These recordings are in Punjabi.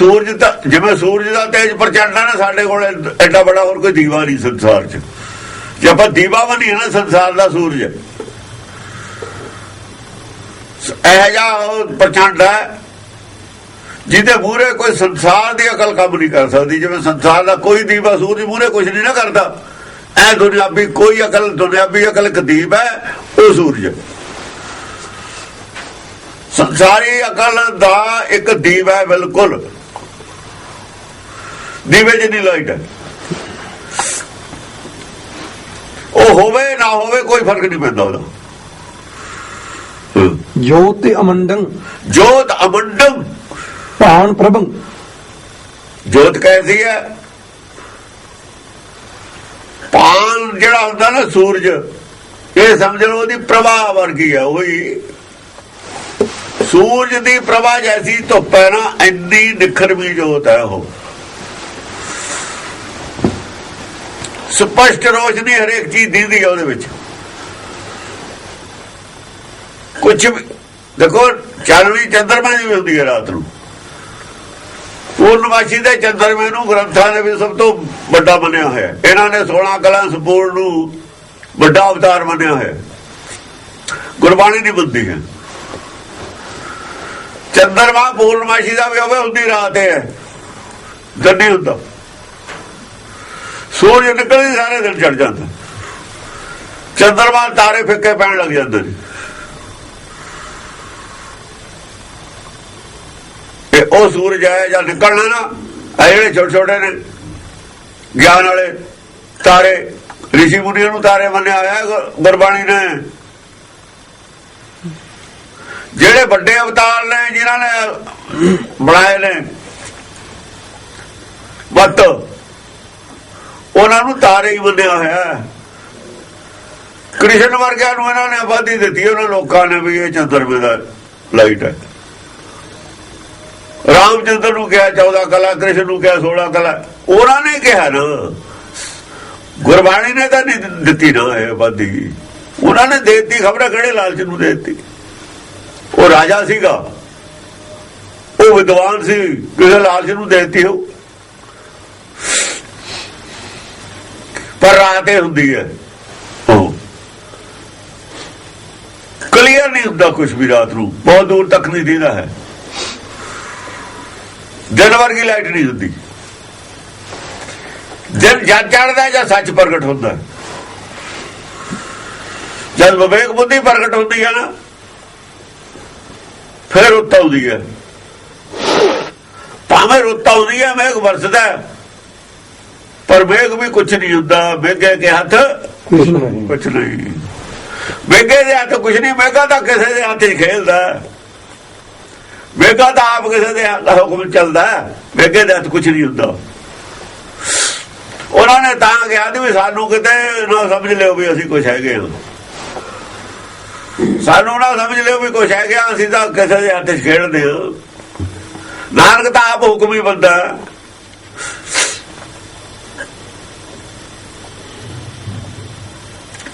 ਸੂਰਜ ਦਾ, ਜਿਵੇਂ ਸੂਰਜ ਦਾ ਤੇਜ ਪ੍ਰਚੰਡ ਆ ਨਾ ਸਾਡੇ ਕੋਲ, ਐਡਾ ਬੜਾ ਹੋਰ ਕੋਈ ਦੀਵਾ ਨਹੀਂ ਸੰਸਾਰ 'ਚ। ਜੇ ਆਪਾਂ ਦੀਵਾ ਵੀ ਨਾ ਸੰਸਾਰ ਦਾ ਸੂਰਜ, ਇਹ ਜਾ ਪ੍ਰਚੰਡ ਜਿਹਦੇ ਮੂਹਰੇ ਕੋਈ ਸੰਸਾਰ ਦੀ ਅਕਲ ਕੰਮ ਨਹੀਂ ਕਰ ਸਕਦੀ। ਜਿਵੇਂ ਸੰਸਾਰ ਦਾ ਕੋਈ ਦੀਵਾ ਸੂਰਜ ਮੂਹਰੇ ਕੁਝ ਨਹੀਂ ਨਾ ਕਰਦਾ ਐ ਦੁਨਿਆਵੀ ਕੋਈ ਅਕਲ, ਦੁਨਿਆਵੀ ਅਕਲ ਇੱਕ ਦੀਪ ਹੈ, ਉਹ ਸੂਰਜ। ਸੰਸਾਰੀ ਅਕਲ ਦਾ ਇੱਕ ਦੀਪ ਹੈ ਬਿਲਕੁਲ। ਦੀਵੇ ਜਿੰਨੀ ਲਾਈਟ ਹੈ। ਉਹ ਹੋਵੇ ਨਾ ਹੋਵੇ ਕੋਈ ਫ਼ਰਕ ਨਹੀਂ ਪੈਂਦਾ ਉਹਦਾ। ਜੋਤ ਅਮੰਡੰ। ਜੋਤ ਅਮੰਡਮ ਭਾਨ ਪ੍ਰਭੰ। ਜੋਤ ਕੈਸੀ ਹੈ? ਪਾਨ ਜਿਹੜਾ ਹੁੰਦਾ ਨਾ ਸੂਰਜ ਇਹ ਸਮਝ ਲਓ ਉਹਦੀ ਪ੍ਰਭਾ ਵਰਗੀ ਹੈ ਉਹੀ ਸੂਰਜ ਦੀ ਪ੍ਰਭਾ ਜੈਸੀ ਧੁੱਪ ਹੈ ਨਾ ਇੰਨੀ ਨਿਖਰਵੀਂ ਜੋਤ ਹੈ ਉਹ। ਸਪਸ਼ਟ ਰੋਸ਼ਨੀ ਹਰੇਕ ਚੀਜ਼ ਦੀਦੀ ਹੈ ਉਹਦੇ ਵਿੱਚ। ਕੁਝ ਵੀ ਦੇਖੋ, ਚਾਨਣੀ ਚੰਦਰਮਾ ਜਿਵੇਂ ਹੁੰਦੀ ਹੈ ਰਾਤ ਨੂੰ। ਪੂਰਨਮਾਸ਼ੀ ਦੇ ਚੰਦਰਮੇ ਨੂੰ ਗ੍ਰੰਥਾਂ ਦੇ ਵਿੱਚ ਸਭ ਤੋਂ ਵੱਡਾ ਮੰਨਿਆ ਹੋਇਆ ਇਹਨਾਂ ਨੇ 16 ਕਲਾਂ ਸੰਪੂਰਨ ਨੂੰ ਵੱਡਾ ਅਵਤਾਰ ਮੰਨਿਆ ਹੋਇਆ ਗੁਰਬਾਣੀ ਦੀ ਬੁੱਧੀ ਹੈ। ਚੰਦਰਮਾ ਪੂਰਨਮਾਸ਼ੀ ਦਾ ਵੀ ਹੋਵੇ ਹੁੰਦੀ ਰਾਤ ਹੈ। ਦਿਨ ਹੁੰਦਾ। ਸੂਰਜ ਨਿਕਲਦੇ ਸਾਰੇ ਦਿਨ ਚੜ ਜਾਂਦਾ। ਚੰਦਰਮਾ ਤਾਰੇ ਫਿੱਕੇ ਪੈਣ ਲੱਗ ਜਾਂਦੇ ਨੇ। ਤੇ ਉਹ ਸੂਰਜ ਹੈ ਜਾਂ ਨਿਕਲਣਾ ਨਾ, ਇਹ ਜਿਹੜੇ ਛੋਟੇ ਛੋਟੇ ਨੇ, ਗਿਆਨ ਵਾਲੇ ਤਾਰੇ, ਰਿਸ਼ੀ ਮੁਨੀਆਂ ਨੂੰ ਤਾਰੇ ਮੰਨਿਆ ਹੋਇਆ ਗੁਰਬਾਣੀ ਨੇ। ਜਿਹੜੇ ਵੱਡੇ ਅਵਤਾਰ ਨੇ, ਜਿਨ੍ਹਾਂ ਨੇ ਬਣਾਏ ਨੇ, ਬੱਤ ਉਹਨਾਂ ਨੂੰ ਤਾਰੇ ਹੀ ਮੰਨਿਆ ਹੋਇਆ ਹੈ। ਕ੍ਰਿਸ਼ਨ ਵਰਗਿਆਂ ਨੂੰ ਇਹਨਾਂ ਨੇ ਆਬਾਦੀ ਦਿੱਤੀ, ਉਹਨਾਂ ਲੋਕਾਂ ਨੇ ਵੀ ਇਹ ਚੰਦਰਮੇ ਦਾ ਲਾਈਟ ਹੈ। ਰਾਮਚੰਦਰ ਨੂੰ ਕਿਹਾ 14 ਕਲਾ, ਕ੍ਰਿਸ਼ਨ ਨੂੰ ਕਿਹਾ 16 ਕਲਾ। ਉਹਨਾਂ ਨੇ ਕਿਹਾ ਨਾ, ਗੁਰਬਾਣੀ ਨੇ ਤਾਂ ਨਹੀਂ ਦਿੱਤੀ ਨਾ ਇਹ ਆਬਾਦੀ। ਉਹਨਾਂ ਨੇ ਦੇਤੀ, ਖਬਰ ਕਿਹੜੇ ਲਾਲਚ ਨੂੰ ਦੇਤੀ? ਉਹ ਰਾਜਾ ਸੀਗਾ। ਉਹ ਵਿਦਵਾਨ ਸੀ, ਕਿਸੇ ਲਾਲਚ ਨੂੰ ਦੇਤੀ ਹੋ ਪਰ ਰਾਤ ਇਹ ਹੁੰਦੀ ਹੈ। ਉਹ। ਕਲੀਅਰ ਨਹੀਂ ਹੁੰਦਾ ਕੁਝ ਵੀ ਰਾਤ ਨੂੰ। ਬਹੁਤ ਦੂਰ ਤੱਕ ਨਹੀਂ ਦਿਖਦਾ ਹੈ। ਦਿਨ ਵਰਗੀ ਲਾਈਟ ਨਹੀਂ ਹੁੰਦੀ ਦਿਨ ਜਦ ਚੜਦਾ ਜਾਂ ਸੱਚ ਪ੍ਰਗਟ ਹੁੰਦਾ। ਜਦ ਵਿਵੇਕ ਬੁੱਧੀ ਪ੍ਰਗਟ ਹੁੰਦੀ ਹੈ ਨਾ ਫਿਰ ਰੁੱਤ ਆਉਂਦੀ ਹੈ। ਭਾਵੇਂ ਰੁੱਤ ਆਉਂਦੀ ਹੈ ਮੇਘ ਵਰਸਦਾ ਹੈ, ਪਰ ਮੇਘ ਵੀ ਕੁਝ ਨਹੀਂ ਹੁੰਦਾ। ਮੇਘੇ ਕੇ ਹੱਥ ਕੁਛ ਨਹੀਂ। ਨਹੀਂ। ਮੇਘੇ ਦੇ ਹੱਥ ਕੁਝ ਨਹੀਂ ਮੇਘਾ ਤਾਂ ਕਿਸੇ ਦੇ ਹੱਥ 'ਚ ਖੇਲਦਾ। ਹੈ। ਮੇਘਾ ਤਾਂ ਆਪ ਕਿਸੇ ਦੇ ਹੱਥ ਹੁਕਮ ਚੱਲਦਾ। ਹੈ। ਮੇਘੇ ਦੇ ਹੱਥ ਕੁਝ ਨਹੀਂ ਹੁੰਦਾ। ਉਹਨਾਂ ਨੇ ਤਾਂ ਕਿਹਾ ਵੀ ਸਾਨੂੰ ਕਿਤੇ ਨਾ ਸਮਝ ਲਿਓ ਵੀ ਅਸੀਂ ਕੁਝ ਹੈਗੇ ਹਾਂ। ਸਾਨੂੰ ਨਾ ਸਮਝ ਲਿਓ ਵੀ ਕੁਝ ਹੈਗੇ ਹਾਂ, ਅਸੀਂ ਤਾਂ ਕਿਸੇ ਦੇ ਹੱਥ ਖੇਡਦੇ ਹਾਂ। ਨਾਨਕ ਤਾਂ ਆਪ ਹੁਕਮ ਹੀ ਬੰਦਾ।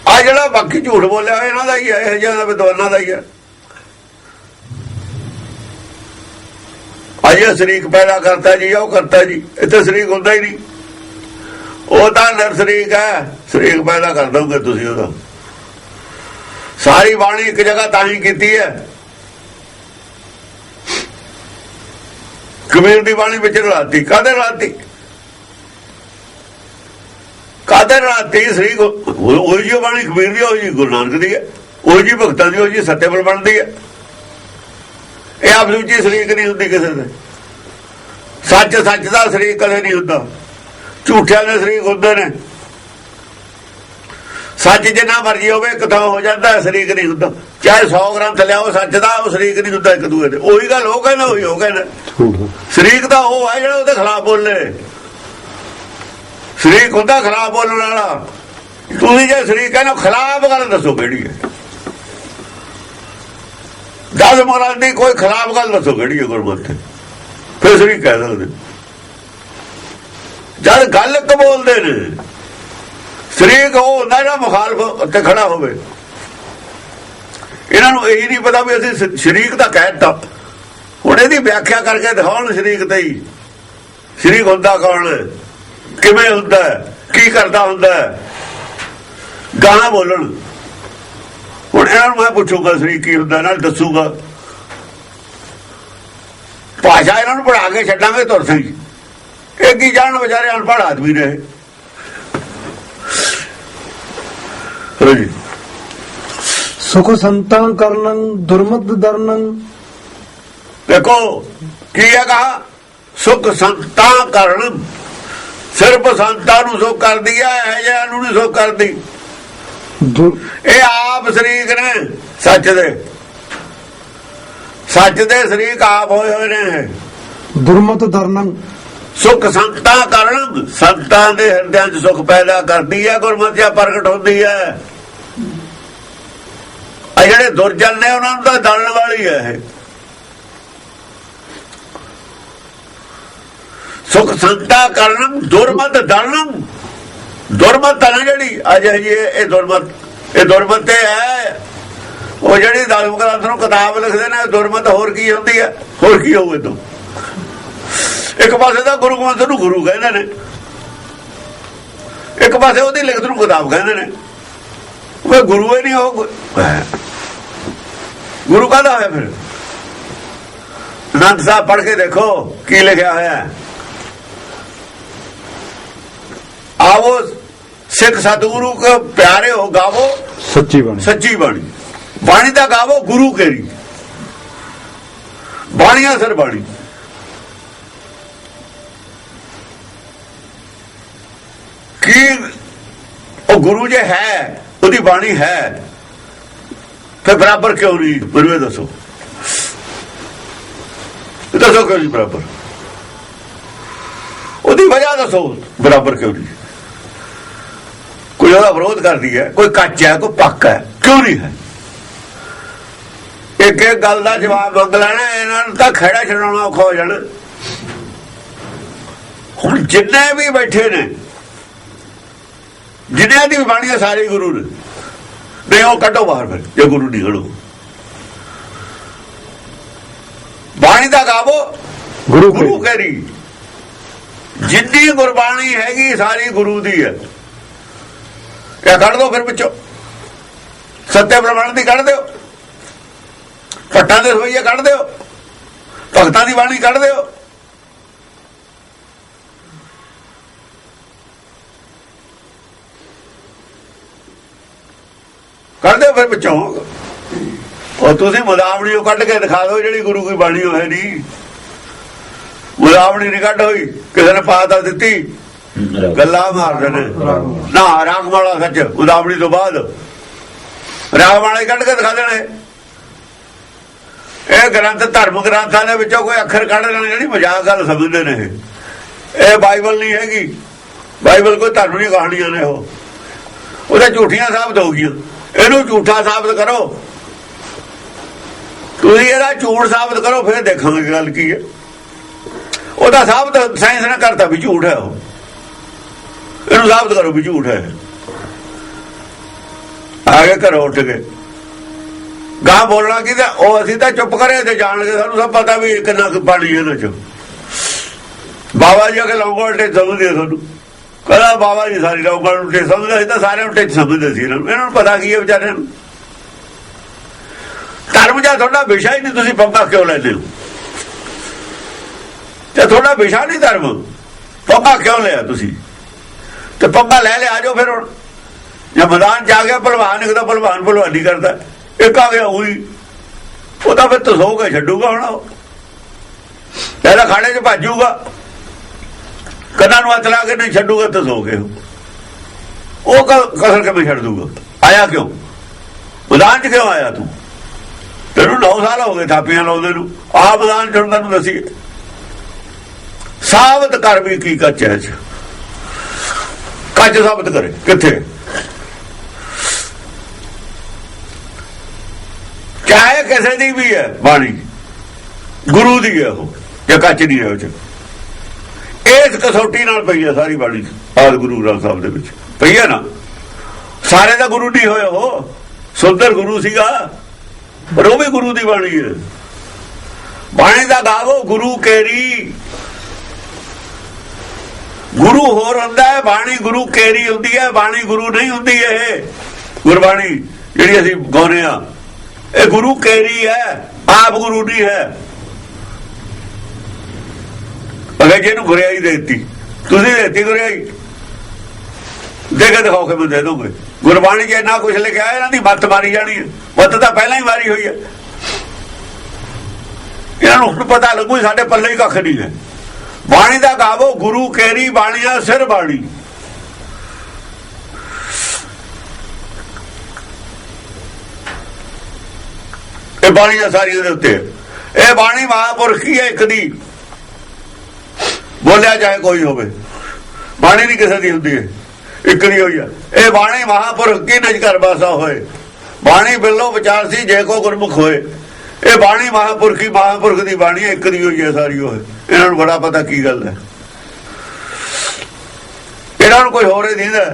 ਆ ਜਿਹੜਾ ਬਾਕੀ ਝੂਠ ਬੋਲਿਆ, ਇਹਨਾਂ ਦਾ ਹੀ ਹੈ ਇਹ ਜਿਹਾ ਵਿਦਵਾਨਾਂ ਦਾ ਹੀ ਹੈ ਅਜੇ ਸ਼ਰੀਕ ਪੈਦਾ ਕਰਤਾ ਜੀ ਉਹ ਕਰਤਾ ਜੀ, ਇੱਥੇ ਸ਼ਰੀਕ ਹੁੰਦਾ ਹੀ ਨਹੀਂ। ਉਹ ਤਾਂ ਨਰਸਰੀਕ ਹੈ, ਸ਼ਰੀਕ ਪੈਦਾ ਕਰ ਦੋਗੇ ਤੁਸੀਂ ਉਹਦਾ। ਸਾਰੀ ਬਾਣੀ ਇੱਕ ਜਗ੍ਹਾ ਤਾਂ ਹੀ ਕੀਤੀ ਹੈ। ਕਬੀਰ ਦੀ ਬਾਣੀ ਵਿੱਚ ਰਲਾਤੀ, ਕਾਹਦੇ ਰਲਾਤੀ? ਕਾਦਰ ਰਾਤੀ ਸ੍ਰੀ ਉਹ ਉਹ ਜੀ ਬਾਣੀ ਕਬੀਰ ਦੀ ਉਹ ਜੀ ਗੁਰੂ ਨਾਨਕ ਦੀ ਹੈ। ਉਹ ਜੀ ਭਗਤਾਂ ਦੀ ਉਹ ਜੀ ਸਤਿਅਵਲ ਬਣਦੀ ਹੈ। ਇਹ ਆਪ ਦੂਜੀ ਸ਼ਰੀਕ ਨਹੀਂ ਹੁੰਦੀ ਕਿਸੇ ਦੇ। ਸੱਚ ਸੱਚ ਦਾ ਸ਼ਰੀਕ ਕਦੇ ਨਹੀਂ ਹੁੰਦਾ। ਝੂਠਿਆਂ ਦੇ ਸ਼ਰੀਕ ਹੁੰਦੇ ਨੇ। ਸੱਚ ਜਿੰਨਾ ਮਰਜ਼ੀ ਹੋਵੇ ਕਿਥੋਂ ਹੋ ਜਾਂਦਾ ਹੈ, ਸ਼ਰੀਕ ਨਹੀਂ ਹੁੰਦਾ। ਚਾਹੇ 100 ਗ੍ਰੰਥ ਲਿਆਓ ਸੱਚ ਦਾ ਉਹ ਸ਼ਰੀਕ ਨਹੀਂ ਹੁੰਦਾ ਇੱਕ ਦੂਏ ਦੇ। ਉਹੀ ਗੱਲ ਉਹ ਕਹਿੰਦਾ ਉਹੀ ਉਹ ਕਹਿੰਦਾ ਸ਼ਰੀਕ ਤਾਂ ਉਹ ਹੈ ਜਿਹੜਾ ਉਹਦੇ ਖਿਲਾਫ ਬੋਲੇ। ਸ਼ਰੀਕ ਹੁੰਦਾ ਖਰਾਬ ਬੋਲਣ ਵਾਲਾ। ਤੁਸੀਂ ਜੇ ਸ਼ਰੀਕ ਕਹਿੰਦੇ ਹੋ, ਗੱਲ ਦੱਸੋ ਕਿਹੜੀ ਹੈ? ਦਸ ਮਹਾਰਾਜ ਦੀ ਕੋਈ ਖਰਾਬ ਗੱਲ ਦੱਸੋ ਕਿਹੜੀ ਹੈ ਗੁਰਮਤਿ? ਫਿਰ ਸ਼ਰੀਕ ਕਹਿ ਸਕਦੇ। ਜਦ ਗੱਲ ਕਬੋਲਦੇ ਨੇ ਸ਼ਰੀਕ ਉਹ ਹੁੰਦਾ ਨਾ ਮੁਖਾਲਫ ਉੱਤੇ ਖੜਾ ਹੋਵੇ। ਇਹਨਾਂ ਨੂੰ ਇਹ ਨਹੀਂ ਪਤਾ ਵੀ ਅਸੀਂ ਸ਼- ਸ਼ਰੀਕ ਦਾ ਕਹਿਤਾ। ਹੁਣ ਇਹਦੀ ਵਿਆਖਿਆ ਕਰਕੇ ਦਿਖਾਉਣ ਸ਼ਰੀਕ ਤੇ ਹੀ। ਸ਼ਰੀਕ ਹੁੰਦਾ ਕੌਣ? ਕਿਵੇਂ ਹੁੰਦਾ? ਕੀ ਕਰਦਾ ਹੁੰਦਾ? ਗਾਣਾ ਬੋਲਣ। ਹੁਣ ਇਹਨਾਂ ਨੂੰ ਮੈਂ ਪੁੱਛੂਗਾ ਸ਼ਰੀਕ ਕੀ ਹੁੰਦਾ ਨਾਲ ਦੱਸੂਗਾ। ਭਾਸ਼ਾ ਇਹਨਾਂ ਨੂੰ ਪੜਾ ਕੇ ਛੱਡਾਂਗੇ ਤੁਰ ਸਹੀ। ਇਹ ਕੀ ਜਾਣ ਵਿਚਾਰੇ ਅਨਪੜ੍ਹ ਆਦਮੀ ਨੇ ਸੁਖ ਸੰਤਾਂ ਕਰਨੰ ਦੁਰਮਤ ਦਰਨੰ। ਦੇਖੋ ਕੀ ਹੈ ਕਹਾ ਸੁਖ ਸੰਤਾਂ ਕਰਨ। ਸਿਰਫ ਸੰਤਾਂ ਨੂੰ ਸੁਖ ਕਰਦੀ ਹੈ ਇਹ ਜਿਹਾ ਨੂੰ ਨਹੀਂ ਸੁਖ ਕਰਦੀ। ਇਹ ਆਪ ਸ਼ਰੀਕ ਨੇ ਸੱਚ ਦੇ। ਸੱਚ ਦੇ ਸ਼ਰੀਕ ਆਪ ਹੋਏ ਹੋਏ ਨੇ ਦੁਰਮਤ ਦਰਨੰ ਸੁਖ ਸੰਤਾਂ ਕਰਨ ਸੰਤਾਂ ਦੇ ਹਿਰਦਿਆਂ 'ਚ ਸੁਖ ਪੈਦਾ ਕਰਦੀ ਹੈ ਗੁਰਮਤਿਆ ਪ੍ਰਗਟ ਹੁੰਦੀ ਹੈ ਆ ਜਿਹੜੇ ਦੁਰਜਨ ਨੇ ਉਹਨਾਂ ਨੂੰ ਤਾਂ ਦਲਣ ਵਾਲੀ ਹੈ ਸੁਖ ਸੰਤਾਂ ਕਰਨ ਦੁਰਮਤ ਦਲਣ ਦੁਰਮਤ ਹੈ ਜਿਹੜੀ, ਅਜ ਇਹ ਦੁਰਮਤ ਇਹ ਦੁਰਮਤ ਹੈ। ਉਹ ਜਿਹੜੀ ਦਸਮ ਗ੍ਰੰਥ ਨੂੰ ਕਿਤਾਬ ਲਿਖਦੇ ਨੇ ਦੁਰਮਤ ਹੋਰ ਕੀ ਹੁੰਦੀ ਹੈ? ਹੋਰ ਕੀ ਹੋਵੇ ਤੂੰ ਇੱਕ ਪਾਸੇ ਤਾਂ ਗੁਰੂ ਗ੍ਰੰਥ ਨੂੰ ਗੁਰੂ ਕਹਿੰਦੇ ਨੇ। ਇੱਕ ਪਾਸੇ ਉਹਦੀ ਲਿਖਤ ਨੂੰ ਕਿਤਾਬ ਕਹਿੰਦੇ ਨੇ। ਉਹ ਗੁਰੂ ਹੀ ਨਹੀਂ ਉਹ ਗੁਰੂ ਕਹਦਾ ਹੋਇਆ ਫਿਰ? ਨੰਦ ਸਾਹਿਬ ਪੜ੍ਹ ਕੇ ਦੇਖੋ, ਕੀ ਲਿਖਿਆ ਹੋਇਆ ਹੈ? ਆਵੋ ਸਿੱਖ ਸਤਿਗੁਰੂ ਕੋ ਪਿਆਰੇ ਹੋ ਗਾਵੋ ਸੱਚੀ ਬਾਣੀ। ਸੱਚੀ ਬਾਣੀ। ਬਾਣੀ ਦਾ ਗਾਵੋ ਗੁਰੂ ਕੇਰੀ ਬਾਣੀਆਂ ਸਰ ਬਾਣੀ। ਕੀ ਉਹ ਗੁਰੂ ਜੇ ਹੈ ਉਹਦੀ ਬਾਣੀ ਹੈ ਫਿਰ ਬਰਾਬਰ ਕਿਉਂ ਨਹੀਂ? ਇਹ ਦੱਸੋ। ਦੱਸੋ ਕਿਉਂ ਨਹੀਂ ਬਰਾਬਰ? ਉਹਦੀ ਵਜ੍ਹਾ ਦੱਸੋ ਬਰਾਬਰ ਕਿਉਂ ਨਹੀਂ? ਕੋਈ ਉਹਦਾ ਵਿਰੋਧ ਕਰਦੀ ਹੈ ਕੋਈ ਕੱਚ ਹੈ ਕੋਈ ਪੱਕ ਹੈ ਕਿਉਂ ਨਹੀਂ ਹੈ? ਇੱਕ ਇੱਕ ਗੱਲ ਦਾ ਜਵਾਬ ਮੰਗ ਲੈਣਾ ਇਹਨਾਂ ਨੂੰ ਤਾਂ ਖੜਾ ਛਡਾਉਣਾ ਔਖਾ ਹੋ ਜਾਣਾ। ਹੁਣ ਜਿੰਨੇ ਵੀ ਬੈਠੇ ਨੇ ਜਿਨ੍ਹਾਂ ਦੀ ਬਾਣੀ ਹੈ ਸਾਰੇ ਗੁਰੂ ਨੇ। ਨਹੀਂ ਉਹ ਕੱਢੋ ਬਾਹਰ ਫਿਰ ਜੇ ਗੁਰੂ ਨਹੀਂ ਖੜੋ। ਬਾਣੀ ਦਾ ਗਾਵੋ ਗੁਰੂ ਗੁਰੂ ਕਰੀ ਜਿੰਨੀ ਗੁਰਬਾਣੀ ਹੈਗੀ ਸਾਰੀ ਗੁਰੂ ਦੀ ਹੈ। ਇਹ ਕੱਢ ਦੋ ਫਿਰ ਵਿੱਚੋਂ ਸੱਤੇ ਬ੍ਰਹਮਣ ਦੀ ਕੱਢ ਦਿਓ। ਪੱਟਾਂ ਦੇ ਰਵਈਏ ਕੱਢ ਦਿਓ। ਭਗਤਾਂ ਦੀ ਬਾਣੀ ਕੱਢ ਦਿਓ। ਕੱਢ ਦਿਓ ਫਿਰ ਵਿੱਚੋਂ ਉਹ ਤੁਸੀਂ ਮੁਦਾਵਣੀ ਉਹ ਕੱਢ ਕੇ ਦਿਖਾ ਦਿਓ ਜਿਹੜੀ ਗੁਰੂ ਕੀ ਬਾਣੀ ਹੋਏ ਨਹੀਂ। ਮੁਦਾਵਣੀ ਨਹੀਂ ਕੱਢ ਹੋਈ। ਕਿਸੇ ਨੇ ਪਾਤਾ ਦਿੱਤੀ। ਗੱਲਾਂ ਮਾਰਦੇ ਨੇ। ਨਾ ਰਾਗ ਵਾਲਾ ਸੱਚ ਉਦਾਵਣੀ ਤੋਂ ਬਾਅਦ। ਰਾਗ ਵਾਲੇ ਕੱਢ ਕੇ ਦਿਖਾ ਦੇਣੇ। ਇਹ ਗ੍ਰੰਥ, ਧਰਮ ਗ੍ਰੰਥਾਂ ਦੇ ਵਿੱਚੋਂ ਕੋਈ ਅੱਖਰ ਕੱਢ ਲੈਣੇ ਜਿਹੜੀ ਮਜ਼ਾਕ ਗੱਲ ਸਮਝਦੇ ਨੇ ਇਹ। ਬਾਈਬਲ ਨਹੀਂ ਹੈਗੀ। ਬਾਈਬਲ ਕੋਈ ਧਰਮ ਨਹੀਂ ਕਹਾਣੀਆਂ ਨੇ ਉਹ। ਉਹਦੇ ਝੂਠੀਆਂ ਸਾਬਤ ਹੋ ਗਈਆਂ। ਇਹਨੂੰ ਝੂਠਾ ਸਾਬਤ ਕਰੋ। ਤੁਸੀਂ ਇਹਦਾ ਝੂਠ ਸਾਬਤ ਕਰੋ, ਫਿਰ ਦੇਖਾਂਗੇ ਗੱਲ ਕੀ ਹੈ। ਉਹਦਾ ਸਾਬਤ ਸਾਇੰਸ ਨੇ ਕਰਤਾ ਵੀ ਝੂਠ ਹੈ ਉਹ। ਇਹਨੂੰ ਸਾਬਤ ਕਰੋ ਵੀ ਝੂਠ ਹੈ। ਆਗੇ ਘਰੋਂ ਉੱਠ ਕੇ। ਗਾਂ ਬੋਲਣਾ ਕਿਦਾ ਉਹ ਅਸੀਂ ਤਾਂ ਚੁੱਪ ਕਰੇ ਤੇ ਜਾਣਗੇ ਸਾਨੂੰ ਸਭ ਪਤਾ ਵੀ ਕਿੰਨਾ ਕੁ ਪਾਣੀ ਇਹਨਾਂ ਚ। ਬਾਬਾ ਜੀ ਅਗੇ ਲੌਂਗੋਂ ਟੇ ਸਮਝਦੇ ਆ ਤੁਹਾਨੂੰ ਕਹਿੰਦਾ ਬਾਬਾ ਜੀ, ਸਾਰੀ ਲੌਂਗੋਂ ਨੂੰ ਟੇ ਸਮਝਦੇ ਸੀ ਤਾਂ ਸਾਰਿਆਂ ਨੂੰ ਟੇ ਸਮਝਦੇ ਸੀ ਇਹਨਾਂ ਨੂੰ। ਇਹਨਾਂ ਨੂੰ ਪਤਾ ਕੀ ਹੈ ਵਿਚਾਰਿਆਂ ਨੂੰ? ਧਰਮ ਜਾਂ ਤੁਹਾਡਾ ਵਿਸ਼ਾ ਹੀ ਨਹੀਂ, ਤੁਸੀਂ ਪੰਗਾ ਕਿਉਂ ਲੈਂਦੇ ਹੋ? ਤੇ ਤੁਹਾਡਾ ਵਿਸ਼ਾ ਨਹੀਂ ਧਰਮ? ਪੰਗਾ ਕਿਉਂ ਲਿਆ ਤੁਸੀਂ? ਤੇ ਪੰਗਾ ਲੈ ਲਿਆ ਆਜੋ ਫਿਰ ਹੁਣ। ਜੇ ਮੈਦਾਨ ਜਾ ਗਿਆ, ਭਲਵਾਨ ਇੱਕ ਤਾਂ ਭਲਵਾਨ ਭਲਵਾਨੀ ਕਰਦਾ, ਇੱਕ ਆ ਗਿਆ ਉਹੀ। ਉਹ ਤਾਂ ਫਿਰ ਤਸੋ ਕੇ ਛੱਡੂਗਾ ਹੁਣ ਇਹਦਾ ਖਾਣੇ 'ਚ ਭੱਜੂਗਾ। ਕੰਨਾਂ ਨੂੰ ਹੱਥ ਲਾ ਕੇ ਨਹੀਂ ਛੱਡੂਗਾ ਤਸੋ ਕੇ ਉਹ। ਕਸਰ ਕੇ ਛੱਡ ਦੂਗਾ? ਆਇਆ ਕਿਉਂ? ਮੈਦਾਨ 'ਚ ਕਿਉਂ ਆਇਆ ਤੂੰ? ਤੈਨੂੰ 9 ਸਾਲ ਹੋ ਗਏ ਥਾਪੀਆਂ ਲਾਉਂਦੇ ਨੂੰ। ਆਹ ਮੈਦਾਨ 'ਚ ਹੁਣ ਤੈਨੂੰ ਦੱਸੀਏ। ਸਾਬਤ ਕਰ ਵੀ ਕੀ ਕੱਚ ਹੈ। ਇਹ ਸਾਬਤ ਕਰੇ। ਕਿੱਥੇ? ਚਾਹੇ ਕਿਸੇ ਦੀ ਵੀ ਹੈ, ਬਾਣੀ। ਗੁਰੂ ਦੀ ਹੈ ਉਹ, ਜਾਂ ਕੱਚ ਦੀ ਹੈ ਉਹ 'ਚ। ਇਸ ਕਸੌਟੀ ਨਾਲ ਪਈ ਹੈ ਸਾਰੀ ਬਾਣੀ। ਆਦ ਗੁਰੂ ਗ੍ਰੰਥ ਸਾਹਿਬ ਦੇ ਵਿੱਚ। ਪਈ ਹੈ ਨਾ? ਸਾਰੇ ਦਾ ਗੁਰੂ ਨਹੀਂ ਹੋਇਆ ਉਹ। ਸੁੰਦਰ ਗੁਰੂ ਸੀਗਾ। ਪਰ ਉਹ ਵੀ ਗੁਰੂ ਦੀ ਬਾਣੀ ਹੈ। ਬਾਣੀ ਦਾ ਗਾਵੋ, ਗੁਰੂ ਕੇਰੀ। ਗੁਰੂ ਹੋਰ ਹੁੰਦਾ ਹੈ ਬਾਣੀ ਗੁਰੂ ਕੇਰੀ ਹੁੰਦੀ ਹੈ ਬਾਣੀ ਗੁਰੂ ਨਹੀਂ ਹੁੰਦੀ ਇਹ। ਗੁਰਬਾਣੀ ਜਿਹੜੀ ਅਸੀਂ ਗਾਉਂਦੇ ਆ ਇਹ ਗੁਰੂ ਕੇਰੀ ਹੈ ਆਪ ਗੁਰੂ ਨਹੀਂ ਹੈ। ਅਗੇ ਜਿਹਨੂੰ ਗੁਰਿਆਈ ਦੇਤੀ ਤੁਸੀਂ ਦੇਤੀ ਗੁਰਿਆਈ? ਦੇ ਕੇ ਦਿਖਾਓ ਕਿ ਮੈਂ ਦੇ ਦੂੰਗੇ ਗੁਰਬਾਣੀ 'ਚ ਇੰਨਾ ਕੁਝ ਲਿਖਿਆ ਹੈ, ਇਹਨਾਂ ਦੀ ਮੱਤ ਮਾਰੀ ਜਾਣੀ ਹੈ। ਮੱਤ ਤਾਂ ਪਹਿਲਾਂ ਹੀ ਮਾਰੀ ਹੋਈ ਹੈ। ਇਹਨਾਂ ਨੂੰ ਹੁਣ ਪਤਾ ਲੱਗੂ ਸਾਡੇ ਪੱਲੇ ਹੀ ਕੱਖ ਨਹੀਂ ਹੈ। ਬਾਣੀ ਦਾ ਗਾਵੋ, ਗੁਰੂ ਕੇਰੀ ਬਾਣੀਆਂ ਸਿਰ ਬਾਣੀ। ਇਹ ਬਾਣੀਆਂ ਸਾਰੀਆਂ ਦੇ ਉੱਤੇ। ਇਹ ਬਾਣੀ ਮਹਾਂਪੁਰਖ ਹੀ ਹੈ ਇੱਕ ਦੀ। ਬੋਲਿਆ ਜਾਏ ਕੋਈ ਹੋਵੇ। ਬਾਣੀ ਨਹੀਂ ਕਿਸੇ ਦੀ ਹੁੰਦੀ। ਹੈ ਇੱਕ ਦੀ ਹੋਈ ਹੈ ਇਹ ਬਾਣੀ ਮਹਾਂਪੁਰਖ ਕੀ ਨਿਜ ਕਰ ਬਾਸਾ ਹੋਏ। ਬਾਣੀ ਬਿੱਲੋ ਵਿਚਾਰ ਸੀ, ਜੇ ਕੋ ਗੁਰਮੁਖ ਹੋਏ। ਇਹ ਬਾਣੀ ਮਹਾਂਪੁਰਖੀ ਮਹਾਂਪੁਰਖ ਦੀ ਬਾਣੀ ਇੱਕ ਦੀ ਹੋਈ ਹੈ ਸਾਰੀ ਉਹ। ਇਹਨਾਂ ਨੂੰ ਬੜਾ ਪਤਾ ਕੀ ਗੱਲ ਹੈ। ਇਹਨਾਂ ਨੂੰ ਕੋਈ ਹੋਰੇ ਦਿੰਦਾ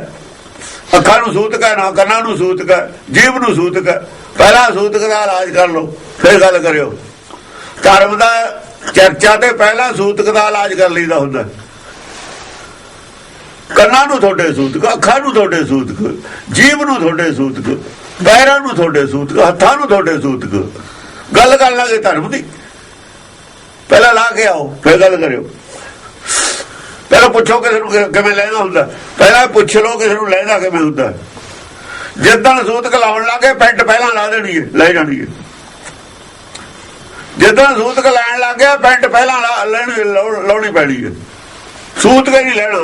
ਅੱਖਾਂ ਨੂੰ ਸੂਤਕ ਹੈ, ਨਾ ਕੰਨਾਂ ਨੂੰ ਸੂਤਕ ਹੈ, ਜੀਭ ਨੂੰ ਸੂਤਕ ਹੈ। ਪਹਿਲਾਂ ਸੂਤਕ ਦਾ ਇਲਾਜ ਕਰ ਲਓ, ਫਿਰ ਗੱਲ ਕਰਿਓ। ਧਰਮ ਦਾ ਚਰਚਾ ਤੇ ਪਹਿਲਾਂ ਸੂਤਕ ਦਾ ਇਲਾਜ ਕਰ ਲਈਦਾ ਹੁੰਦਾ ਕੰਨਾਂ ਨੂੰ ਤੁਹਾਡੇ ਸੂਤਕ, ਅੱਖਾਂ ਨੂੰ ਤੁਹਾਡੇ ਸੂਤਕ, ਜੀਭ ਨੂੰ ਤੁਹਾਡੇ ਸੂਤਕ, ਪੈਰਾਂ ਨੂੰ ਤੁਹਾਡੇ ਸੂਤਕ, ਹੱਥਾਂ ਨੂੰ ਤੁਹਾਡੇ ਸੂਤਕ। ਗੱਲ ਕਰ ਲਾਂਗੇ ਧਰਮ ਦੀ। ਪਹਿਲਾਂ ਲਾ ਕੇ ਆਓ, ਫਿਰ ਗੱਲ ਕਰਿਓ। ਪਹਿਲਾਂ ਪੁੱਛੋ ਕਿਸੇ ਨੂੰ ਕਿਵੇਂ ਲੈਣਾ ਹੁੰਦਾ। ਪਹਿਲਾਂ ਪੁੱਛ ਲਓ ਕਿਸੇ ਨੂੰ ਲੈਣਾ ਕਿਵੇਂ ਹੁੰਦਾ। ਜਿੱਦਣ ਸੂਤਕ ਲਾਉਣ ਲੱਗੇ ਪੈਂਟ ਪਹਿਲਾਂ ਲਾ ਦੇਣੀ ਹੈ, ਲੈ ਜਾਣੀ ਹੈ। ਜਿੱਦਣ ਸੂਤਕ ਲੈਣ ਲੱਗਿਆ ਪੈਂਟ ਪਹਿਲਾਂ ਲਾ- ਲੈਣੀ ਲਾਉਣੀ ਪੈਣੀ ਹੈ। ਸੂਤ ਕੇ ਨਹੀਂ ਲੈਣਾ।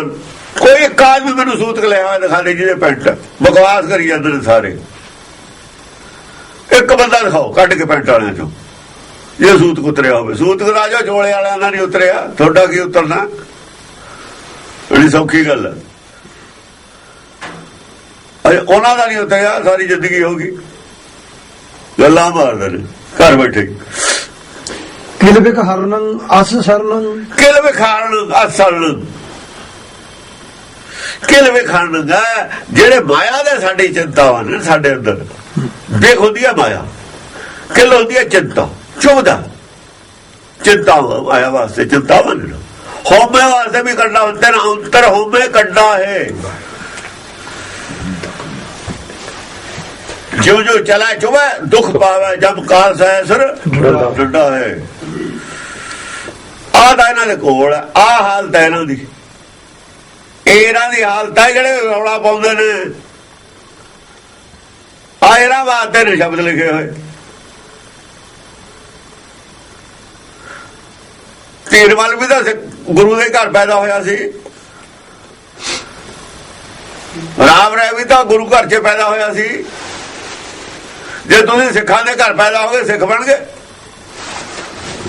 ਕੋਈ ਇੱਕ ਆਦਮੀ ਮੈਨੂੰ ਸੂਤਕ ਲਿਆ ਹੋਇਆ ਦਿਖਾ ਦੇ ਜਿਹਦੇ ਪੈਂਟ ਬਕਵਾਸ ਕਰੀ ਜਾਂਦੇ ਨੇ ਸਾਰੇ। ਇੱਕ ਬੰਦਾ ਦਿਖਾਓ ਕੱਢ ਕੇ ਪੈਂਟ ਵਾਲਿਆਂ ਚੋਂ। ਇਹ ਸੂਤਕ ਉਤਰਿਆ ਹੋਵੇ। ਸੂਤਕ ਰਾਜਾ ਚੋਲੇ ਵਾਲਿਆਂ ਦਾ ਨਹੀਂ ਉਤਰਿਆ। ਤੁਹਾਡਾ ਕੀ ਉਤਰਨਾ? ਬੜੀ ਸੌਖੀ ਗੱਲ ਹੈ ਅਰੇ ਉਹਨਾਂ ਦਾ ਨਹੀਂ ਉਤਰਿਆ ਸਾਰੀ ਜ਼ਿੰਦਗੀ ਹੋ ਗਈ। ਗੱਲਾਂ ਮਾਰਦੇ ਨੇ ਘਰ ਬੈਠੇ। ਕਿਲਬਿਕ ਹਰਨੰ ਅਸ ਸਰਨੰ। ਕਿਲ ਵਿਖਾਣ ਅਸਲ ਕਿਲ ਵਿਖਾਣ ਦਾ ਜਿਹੜੇ ਮਾਇਆ ਦੇ ਸਾਡੀ ਚਿੰਤਾਵਾਂ ਨੇ ਸਾਡੇ ਅੰਦਰ। ਦੇਖ ਹੁੰਦੀ ਹੈ ਮਾਇਆ। ਕਿਲ ਹੁੰਦੀ ਹੈ ਚਿੰਤਾ। ਚੁਭਦਾ ਚਿੰਤਾ ਮਾਇਆ ਵਾਸਤੇ ਚਿੰਤਾਵਾਂ ਨੇ ਹੋਮੇ ਵਾਸਤੇ ਵੀ ਕੱਢਣਾ ਹੁੰਦਾ ਨਾ ਅੰਤਰ ਹੋਮੇ ਕੱਢਣਾ ਹੈ। ਜੋ ਜੋ ਚਲਾ ਚੁਬੇ ਦੁੱਖ ਪਾਵੇ ਜਬ ਕਾਲ ਸਹਿ ਸਰ ਡੰਡਾ ਹੈ। ਆਹ ਤਾਂ ਇਹਨਾਂ ਦੇ ਕੋਲ ਆ ਆਹ ਹਾਲਤ ਹੈ ਇਹਨਾਂ ਦੀ। ਇਹ ਇਹਨਾਂ ਦੀ ਹਾਲਤ ਹੈ ਜਿਹੜੇ ਰੌਲਾ ਪਾਉਂਦੇ ਨੇ। ਆ ਇਹਨਾਂ ਵਾਸਤੇ ਨੇ ਸ਼ਬਦ ਲਿਖੇ ਹੋਏ। ਧੀਰਮਲ ਵੀ ਤਾਂ ਸਿੱਖ- ਗੁਰੂ ਦੇ ਘਰ ਪੈਦਾ ਹੋਇਆ ਸੀ। ਰਾਮ ਰਾਏ ਵੀ ਤਾਂ ਗੁਰੂ ਘਰ 'ਚ ਪੈਦਾ ਹੋਇਆ ਸੀ। ਜੇ ਤੁਸੀਂ ਸਿੱਖਾਂ ਦੇ ਘਰ ਪੈਦਾ ਹੋਗੇ, ਸਿੱਖ ਬਣ ਗਏ।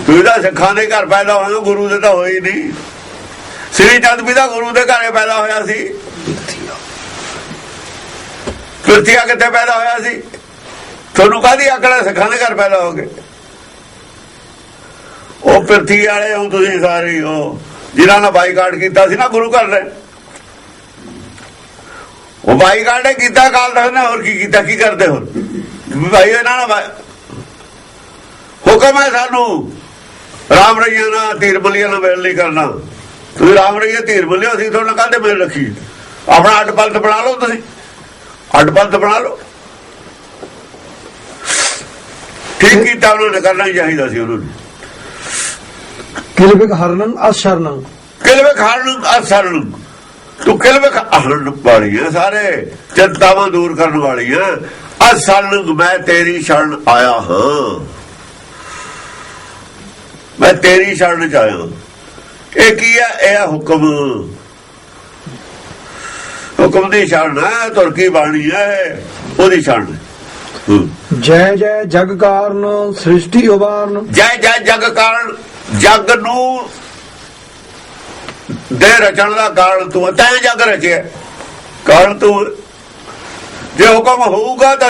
ਤੁਸੀਂ ਤਾਂ ਸਿੱਖਾਂ ਦੇ ਘਰ ਪੈਦਾ ਹੋਏ ਹੋ, ਗੁਰੂ ਦੇ ਤਾਂ ਹੋਏ ਨਹੀਂ। ਸ੍ਰੀ ਚੰਦ ਵੀ ਤਾਂ ਗੁਰੂ ਦੇ ਘਰੇ ਪੈਦਾ ਹੋਇਆ ਸੀ। ਪ੍ਰਿਥਿਆ ਕਿੱਥੇ ਪੈਦਾ ਹੋਇਆ ਸੀ? ਤੁਹਾਨੂੰ ਕਾਹਦੀ ਆਕੜਾ ਸਿੱਖਾਂ ਦੇ ਘਰ ਪੈਦਾ ਹੋ ਗਏ ਉਹ ਪ੍ਰਿਥੀ ਵਾਲੇ ਹੋ ਤੁਸੀਂ ਸਾਰੇ ਹੀ ਹੋ, ਜਿਨ੍ਹਾਂ ਨੇ ਬਾਈਕਾਟ ਕੀਤਾ ਸੀ ਨਾ ਗੁਰੂ ਘਰ ਨੇ। ਉਹ ਬਾਈਕਾਟ ਕੀਤਾ, ਕਾਲ ਤੱਕ ਨੇ ਹੋਰ ਕੀ ਕੀਤਾ, ਕੀ ਕਰਦੇ ਹੋ ਭਾਈ, ਇਹਨਾਂ ਨੇ ਹੁਕਮ ਹੈ ਸਾਨੂੰ, ਰਾਮ ਰਈਆਂ ਨਾਲ ਧੀਰ ਬਲੀਆਂ ਨਾਲ ਮੇਲ ਨਹੀਂ ਕਰਨਾ। ਤੁਸੀਂ ਰਾਮ ਰਈਆ ਧੀਰ ਬਲਿਓ ਅਸੀਂ ਤੁਹਾਨੂੰ ਕਾਹਦੇ ਮੇਲ ਰੱਖੀ? ਆਪਣਾ ਅੱਡ ਪਲਟ ਬਣਾ ਲਓ ਤੁਸੀਂ। ਅੱਡ ਪੰਥ ਬਣਾ ਲਓ। ਠੀਕ ਕੀਤਾ ਉਹਨਾਂ ਨੇ ਕਰਨਾ ਚਾਹੀਦਾ ਸੀ ਉਹਨਾਂ। ਨੂੰ ਕਿਲਬਿਕ ਹਰਨੰ ਅਸ ਸ਼ਰਨੰ। ਕਿਲਵੇ ਖਾਣ ਨੂੰ ਅਸਰ ਨੂੰ ਤੂੰ ਕਿਲਵੇ ਖਾਣ ਵਾਲੀ ਹੈ ਸਾਰੇ। ਚਿੰਤਾਵਾਂ ਦੂਰ ਕਰਨ ਵਾਲੀ ਹੈ ਅਸਲ ਨੂੰ ਮੈਂ ਤੇਰੀ ਸ਼ਰਨ ਆਇਆ ਹਾਂ। ਮੈਂ ਤੇਰੀ ਸ਼ਰਨ ਚ ਆਇਆ ਇਹ ਕੀ ਹੈ ਇਹ ਹੁਕਮ। ਹੁਕਮ ਦੀ ਸ਼ਰਨ ਹੈ ਤੁਰਕੀ ਬਾਣੀ ਹੈ ਉਹਦੀ ਹੂੰ। ਜੈ ਜੈ ਜਗ ਕਾਰਨ ਸ੍ਰਿਸ਼ਟੀ ਉਬਾਰਨ ਜੈ ਜੈ ਜਗ ਕਾਰਨ ਜਗ ਨੂੰ ਦੇ ਰਚਣ ਦਾ ਕਾਰਨ ਤੂੰ। ਤੈਂ ਜਗ ਰਚਿਆ ਕਾਰਨ ਤੂੰ। ਜੇ ਹੁਕਮ ਹੋਊਗਾ ਤਾਂ